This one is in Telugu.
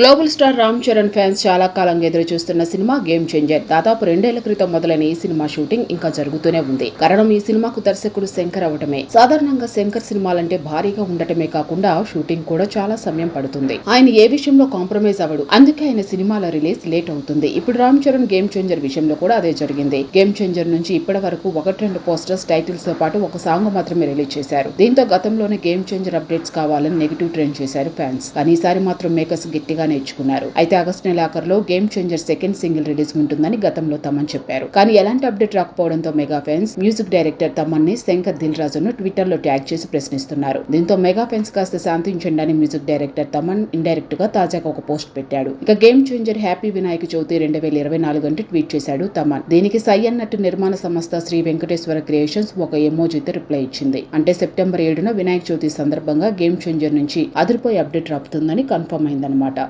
Global star Ram Charan fans చాలా కాలంగా ఎదురు చూస్తున్న సినిమా గేమ్ చేంజర్. దాదాపు రెండేళ్ళ క్రితం మొదలైన ఈ సినిమా షూటింగ్ ఇంకా జరుగుతూనే ఉంది. కారణం ఈ సినిమాకు దర్శకుడు శంకర్ అవటమే. సాధారణంగా శంకర్ సినిమాలంటే భారీగా ఉండటమే కాకుండా షూటింగ్ కూడా చాలా సమయం పడుతుంది. ఆయన ఏ విషయంలో కాంప్రమైజ్ అవడు అందుకే ఆయన సినిమాల రిలీజ్ లేట్ అవుతుంది. ఇప్పుడు రామ్ చరణ్ గేమ్ చేంజర్ విషయంలో కూడా అదే జరిగింది. గేమ్ చేంజర్ నుంచి ఇప్పటి వరకు ఒకటి రెండు పోస్టర్స్ టైటిల్స్తో పాటు ఒక సాంగ్ మాత్రమే రిలీజ్ చేశారు. దీంతో గతంలోనే గేమ్ చేంజర్ అప్డేట్స్ కావాలని నెగిటివ్ ట్రెండ్ చేశారు ఫ్యాన్స్. కానీ ఈసారి మాత్రం మేకర్స్ గట్టిగా నేర్చుకున్నారు. అయితే August నెలాఖరులో Game Changer second single release ఉంటుందని గతంలో తమన్ చెప్పారు. కానీ ఎలాంటి అప్డేట్ రాకపోవడంతో మెగా ఫ్యాన్స్ మ్యూజిక్ డైరెక్టర్ తమన్ని శంకర్ దిల్ రాజును ట్విట్టర్లో ట్యాగ్ చేసి ప్రశ్నిస్తున్నారు. దీంతో మెగా ఫ్యాన్స్ కాస్త శాంతించండి అని మ్యూజిక్ డైరెక్టర్ తమన్ ఇండైరెక్ట్గా తాజాగా ఒక పోస్ట్ పెట్టాడు. ఇక Game Changer happy Vinayaka Chavithi రెండు వేల ఇరవై నాలుగు అంటే ట్వీట్ చేశాడు తమన్. దీనికి సై అన్నట్టు నిర్మాణ సంస్థ శ్రీ వెంకటేశ్వర క్రియేషన్స్ ఒక ఎమోజీతో రిప్లై ఇచ్చింది. అంటే సెప్టెంబర్ ఏడున వినాయక చవితి సందర్భంగా గేమ్ చేంజర్ నుంచి అదిరిపోయే అప్డేట్ రాపుతుందని కన్ఫర్మ్ అయిందనమాట